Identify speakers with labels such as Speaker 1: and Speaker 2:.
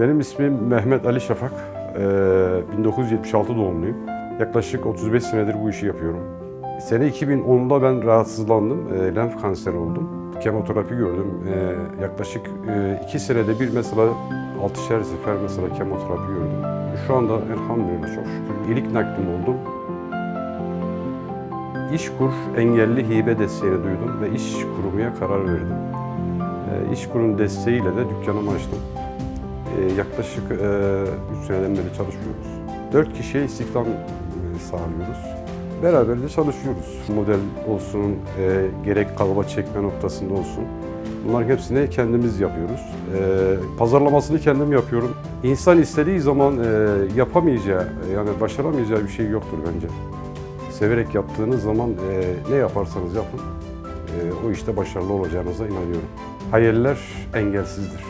Speaker 1: Benim ismim Mehmet Ali Şafak. Ee, 1976 doğumluyum. Yaklaşık 35 senedir bu işi yapıyorum. Sene 2010'da ben rahatsızlandım. Ee, lenf kanseri oldum. Kemoterapi gördüm. Ee, yaklaşık 2 senede bir mesela 6'şer sefer mesela kemoterapi gördüm. Şu anda elhamdülillah çok şükür iyilik naklim oldum. İşkur engelli hibe desteğini duydum ve iş kurmaya karar verdim. Ee, İşkur'un desteğiyle de dükkanımı açtım. Ee, yaklaşık 3 seneden beri çalışıyoruz. 4 kişiye istihdam e, sağlıyoruz. Beraber de çalışıyoruz. Model olsun, e, gerek kalıba çekme noktasında olsun. Bunların hepsini kendimiz yapıyoruz. E, pazarlamasını kendim yapıyorum. İnsan istediği zaman e, yapamayacağı, yani başaramayacağı bir şey yoktur bence. Severek yaptığınız zaman e, ne yaparsanız yapın, e, o işte başarılı olacağınıza inanıyorum. Hayaller engelsizdir.